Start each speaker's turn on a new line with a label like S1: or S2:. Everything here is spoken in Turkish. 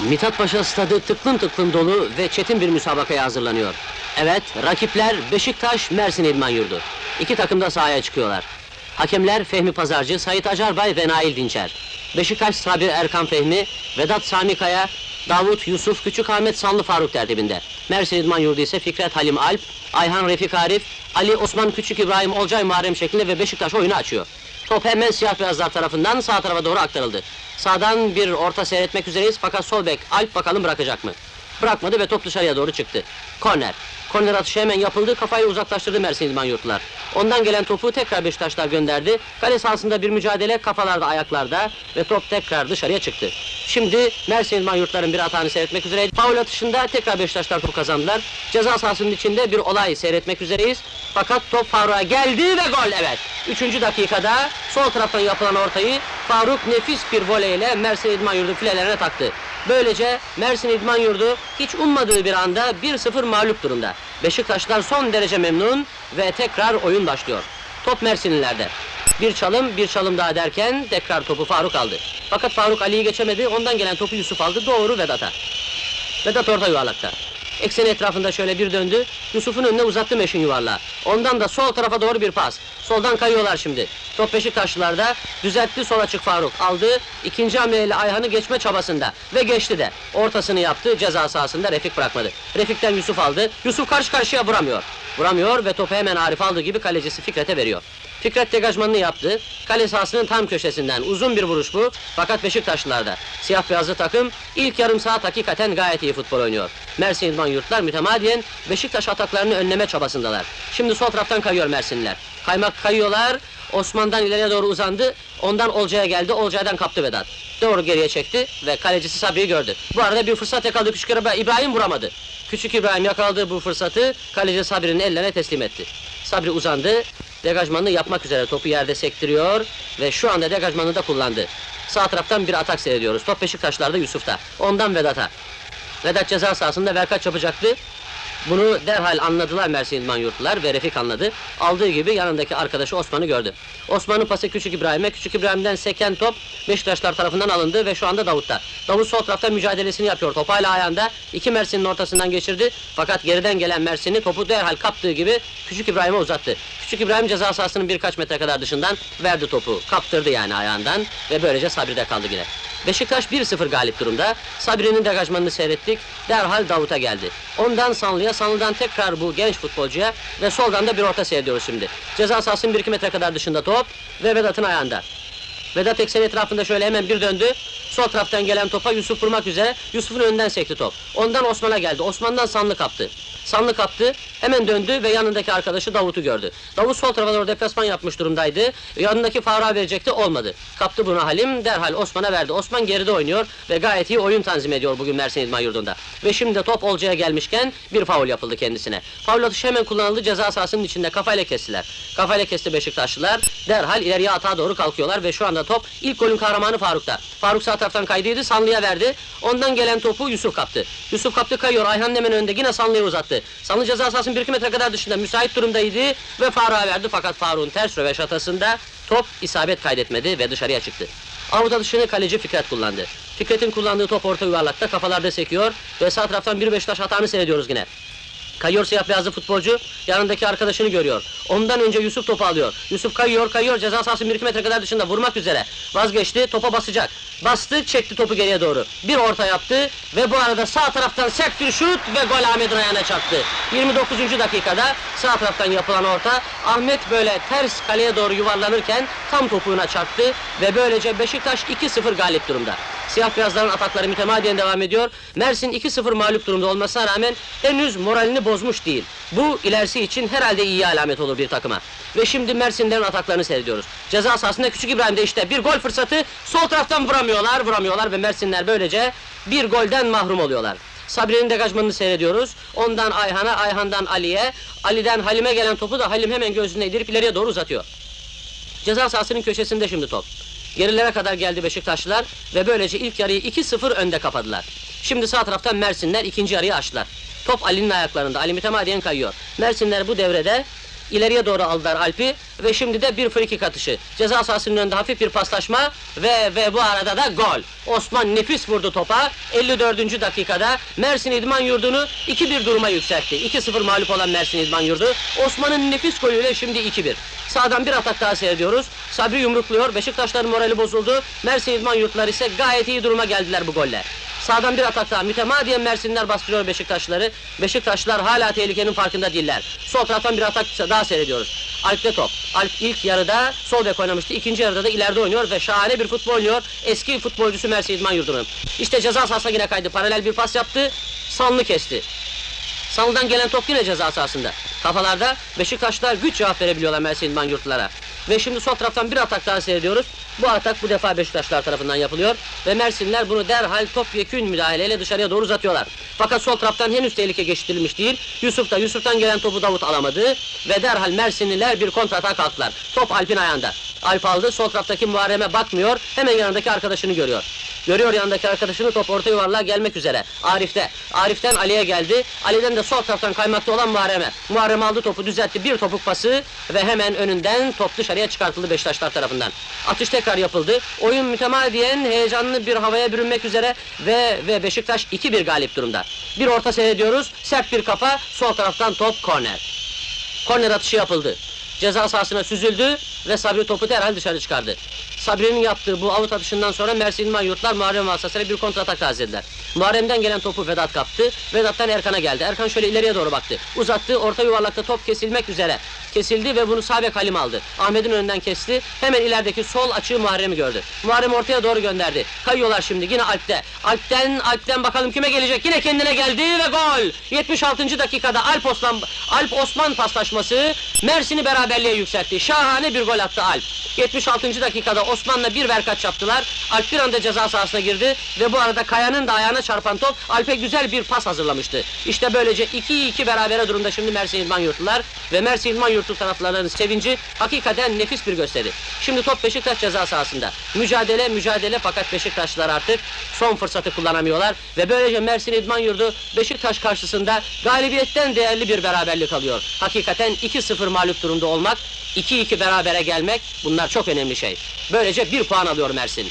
S1: Mithat Paşa stadı tıklım tıklım dolu ve çetin bir müsabakaya hazırlanıyor. Evet, rakipler Beşiktaş, Mersin İdman Yurdu. İki takım da sahaya çıkıyorlar. Hakemler Fehmi Pazarcı, Sait Acarbay ve Nail Dinçer. Beşiktaş Sabir Erkan Fehmi, Vedat Sami Kaya, Davut Yusuf Küçük Ahmet Sanlı Faruk tertibinde. Mersin İdman Yurdu ise Fikret Halim Alp, Ayhan Refik Arif, Ali Osman Küçük İbrahim Olcay Muharrem şeklinde ve Beşiktaş oyunu açıyor. Top hemen siyah beyazlar tarafından sağ tarafa doğru aktarıldı. Sağdan bir orta seyretmek üzereyiz fakat sol bek Alp bakalım bırakacak mı? Bırakmadı ve top dışarıya doğru çıktı. Korner. Korner atışı hemen yapıldı, kafayı uzaklaştırdı Mersin İdman Yurtlar. Ondan gelen topu tekrar Beşiktaşlar gönderdi. Kale sahasında bir mücadele, kafalarda, ayaklarda ve top tekrar dışarıya çıktı. Şimdi Mersin İdman Yurtların bir hatanı seyretmek üzereyiz. Faul atışında tekrar Beşiktaşlar topu kazandılar. Ceza sahasının içinde bir olay seyretmek üzereyiz. Fakat top Faruk'a geldi ve gol evet. Üçüncü dakikada sol taraftan yapılan ortayı Faruk nefis bir voleyle Mersin İdman Yurdu filelerine taktı. Böylece Mersin İdman Yurdu hiç ummadığı bir anda 1-0 mağlup durumda. Beşiktaşlar son derece memnun ve tekrar oyun başlıyor. Top Mersinlilerde. Bir çalım, bir çalım daha derken tekrar topu Faruk aldı. Fakat Faruk Ali'yi geçemedi, ondan gelen topu Yusuf aldı, doğru Vedat'a. Vedat orta yuvarlakta. Eksen etrafında şöyle bir döndü. Yusuf'un önüne uzattı meşin yuvarlağı. Ondan da sol tarafa doğru bir pas. Soldan kayıyorlar şimdi. Top Beşiktaşlılarda. Düzeltti sol açık Faruk. Aldı. ikinci hamleyle Ayhan'ı geçme çabasında. Ve geçti de. Ortasını yaptı. Ceza sahasında Refik bırakmadı. Refik'ten Yusuf aldı. Yusuf karşı karşıya vuramıyor. Vuramıyor ve topu hemen Arif aldığı gibi kalecisi Fikret'e veriyor. Fikret degajmanını yaptı. Kale sahasının tam köşesinden uzun bir vuruş bu. Fakat Beşiktaşlılarda. Siyah beyazlı takım ilk yarım saat hakikaten gayet iyi futbol oynuyor. Mersin İdman Yurtlar mütemadiyen Beşiktaş ataklarını önleme çabasındalar. Şimdi sol taraftan kayıyor Mersinliler. Kaymak kayıyorlar. Osman'dan ileriye doğru uzandı. Ondan Olcay'a geldi. Olcay'dan kaptı Vedat. Doğru geriye çekti ve kalecisi Sabri'yi gördü. Bu arada bir fırsat yakaladı Küçük İbrahim. Vuramadı. Küçük İbrahim yakaladığı bu fırsatı kaleci Sabri'nin ellerine teslim etti. Sabri uzandı. Degajmanını yapmak üzere topu yerde sektiriyor ve şu anda degajmanını da kullandı. Sağ taraftan bir atak seyrediyoruz. Top Beşiktaşlar'da Yusuf'ta. Ondan Vedat'a. Vedat ceza sahasında verkaç yapacaktı. Bunu derhal anladılar Mersin İdman Yurtlular ve Refik anladı. Aldığı gibi yanındaki arkadaşı Osman'ı gördü. Osman'ın pası Küçük İbrahim'e, Küçük İbrahim'den seken top Beşiktaşlar tarafından alındı ve şu anda Davut'ta. Davut sol tarafta mücadelesini yapıyor. Top hala ayağında. İki Mersin'in ortasından geçirdi. Fakat geriden gelen Mersin'i topu derhal kaptığı gibi Küçük İbrahim'e uzattı. Küçük İbrahim ceza sahasının birkaç metre kadar dışından verdi topu. Kaptırdı yani ayağından ve böylece Sabri'de kaldı yine. Beşiktaş 1-0 galip durumda. Sabri'nin degajmanını seyrettik. Derhal Davut'a geldi. Ondan Sanlı'ya, Sanlı'dan tekrar bu genç futbolcuya ve soldan da bir orta seyrediyoruz şimdi. Ceza sahasının 1-2 metre kadar dışında top ve Vedat'ın ayağında. Vedat eksen etrafında şöyle hemen bir döndü. Sol taraftan gelen topa Yusuf vurmak üzere. Yusuf'un önünden sekti top. Ondan Osman'a geldi. Osman'dan Sanlı kaptı. Sanlı kaptı. Hemen döndü ve yanındaki arkadaşı Davut'u gördü. Davut sol tarafa doğru deplasman yapmış durumdaydı. Yanındaki Faruk'a verecekti. Olmadı. Kaptı bunu Halim. Derhal Osman'a verdi. Osman geride oynuyor ve gayet iyi oyun tanzim ediyor bugün Mersin İdman Yurdu'nda. Ve şimdi de top Olcay'a gelmişken bir faul yapıldı kendisine. Faul atışı hemen kullanıldı. Ceza sahasının içinde kafayla kestiler. Kafayla kesti Beşiktaşlılar. Derhal ileriye atağa doğru kalkıyorlar ve şu anda top ilk golün kahramanı Faruk'ta. Faruk sağ taraftan kaydıydı. Sanlı'ya verdi. Ondan gelen topu Yusuf kaptı. Yusuf kaptı kayıyor. Ayhan hemen önünde yine Sanlı'ya uzattı. Sanlı ceza sahasının 1-2 metre kadar dışında müsait durumdaydı ve Faruk'a verdi fakat Faruk'un ters röveşatasında top isabet kaydetmedi ve dışarıya çıktı. Avut atışını kaleci Fikret kullandı. Fikret'in kullandığı top orta yuvarlakta kafalarda sekiyor ve sağ taraftan bir Beşiktaş hatanı seyrediyoruz yine. Kayıyor siyah beyazlı futbolcu, yanındaki arkadaşını görüyor. Ondan önce Yusuf topu alıyor. Yusuf kayıyor, kayıyor, ceza sahasının 1-2 metre kadar dışında vurmak üzere. Vazgeçti, topa basacak. Bastı, çekti topu geriye doğru. Bir orta yaptı ve bu arada sağ taraftan sert bir şut ve gol Ahmet'in ayağına çarptı. 29. dakikada sağ taraftan yapılan orta, Ahmet böyle ters kaleye doğru yuvarlanırken tam topuğuna çarptı ve böylece Beşiktaş 2-0 galip durumda. Siyah beyazların atakları mütemadiyen devam ediyor. Mersin 2-0 mağlup durumda olmasına rağmen henüz moralini bozmuş değil. Bu ilerisi için herhalde iyi alamet olur bir takıma. Ve şimdi Mersinlerin ataklarını seyrediyoruz. Ceza sahasında Küçük İbrahim'de işte bir gol fırsatı. Sol taraftan vuramıyorlar, vuramıyorlar ve Mersinler böylece bir golden mahrum oluyorlar. Sabri'nin degajmanını seyrediyoruz. Ondan Ayhan'a, Ayhan'dan Ali'ye, Ali'den Halim'e gelen topu da Halim hemen gözüne indirip ileriye doğru uzatıyor. Ceza sahasının köşesinde şimdi top. Gerilere kadar geldi Beşiktaşlılar ve böylece ilk yarıyı 2-0 önde kapadılar. Şimdi sağ taraftan Mersinler ikinci yarıyı açtılar. Top Ali'nin ayaklarında. Ali mütemadiyen kayıyor. Mersinler bu devrede ileriye doğru aldılar Alp'i ve şimdi de bir frikik atışı. Ceza sahasının önünde hafif bir paslaşma ve ve bu arada da gol. Osman nefis vurdu topa. 54. dakikada Mersin İdman Yurdu'nu 2-1 duruma yükseltti. 2-0 mağlup olan Mersin İdman Yurdu. Osman'ın nefis golüyle şimdi 2-1. Sağdan bir atak daha seyrediyoruz. Sabri yumrukluyor. Beşiktaşların morali bozuldu. Mersin İdman Yurtları ise gayet iyi duruma geldiler bu golle. Sağdan bir atak daha. Mütemadiyen Mersinler bastırıyor Beşiktaşları. Beşiktaşlılar hala tehlikenin farkında değiller. Sol taraftan bir atak daha seyrediyoruz. Alp'te top. Alp ilk yarıda sol bek oynamıştı. İkinci yarıda da ileride oynuyor ve şahane bir futbol oynuyor. Eski futbolcusu Mersin İdman Yurdu'nun. İşte ceza sahasına yine kaydı. Paralel bir pas yaptı. Sanlı kesti. Sanlı'dan gelen top yine ceza sahasında. Kafalarda Beşiktaşlılar güç cevap verebiliyorlar Mersin İdman Yurtlara. Ve şimdi sol taraftan bir atak daha seyrediyoruz. Bu atak bu defa Beşiktaşlar tarafından yapılıyor. Ve Mersinler bunu derhal topyekün müdahaleyle dışarıya doğru uzatıyorlar. Fakat sol taraftan henüz tehlike geçirilmiş değil. Yusuf da Yusuf'tan gelen topu Davut alamadı. Ve derhal Mersinliler bir kontrata kalktılar. Top Alp'in ayağında. Alp aldı. Sol taraftaki Muharrem'e bakmıyor. Hemen yanındaki arkadaşını görüyor. Görüyor yanındaki arkadaşını top orta yuvarlığa gelmek üzere. Arif'te. Arif'ten Ali'ye geldi. Ali'den de sol taraftan kaymakta olan Muharrem'e. Muharrem aldı topu düzeltti. Bir topuk pası ve hemen önünden top dışarıya çıkartıldı Beşiktaşlar tarafından. Atış tekrar yapıldı. Oyun mütemadiyen heyecanlı bir havaya bürünmek üzere ve ve Beşiktaş 2-1 galip durumda. Bir orta seyrediyoruz. Sert bir kafa. Sol taraftan top korner. Korner atışı yapıldı. Ceza sahasına süzüldü ve Sabri topu derhal dışarı çıkardı. Sabri'nin yaptığı bu avut atışından sonra Mersin İdman Yurtlar Muharrem vasıtasıyla bir kontratak tazelediler. Muharrem'den gelen topu Vedat kaptı. Vedat'tan Erkan'a geldi. Erkan şöyle ileriye doğru baktı. Uzattı. Orta yuvarlakta top kesilmek üzere. Kesildi ve bunu Sabek Halim aldı. Ahmet'in önünden kesti. Hemen ilerideki sol açığı Muharrem'i gördü. Muharrem ortaya doğru gönderdi. Kayıyorlar şimdi yine Alp'te. Alp'ten Alp'ten bakalım kime gelecek. Yine kendine geldi ve gol. 76. dakikada Alp Osman Alp Osman paslaşması Mersin'i beraberliğe yükseltti. Şahane bir gol attı Alp. 76. dakikada Osman'la bir verkaç yaptılar. Alp bir anda ceza sahasına girdi ve bu arada Kaya'nın da ayağına çarpan top Alp'e güzel bir pas hazırlamıştı. İşte böylece 2-2 berabere durumda şimdi Mersin İdman Yurtlular ve Mersin İdman Yurtlu taraflarının sevinci hakikaten nefis bir gösteri. Şimdi top Beşiktaş ceza sahasında. Mücadele mücadele fakat Beşiktaşlılar artık son fırsatı kullanamıyorlar ve böylece Mersin İdman Yurdu Beşiktaş karşısında galibiyetten değerli bir beraberlik alıyor. Hakikaten 2-0 mağlup durumda olmak 2-2 berabere gelmek bunlar çok önemli şey. Böylece bir puan alıyor Mersin.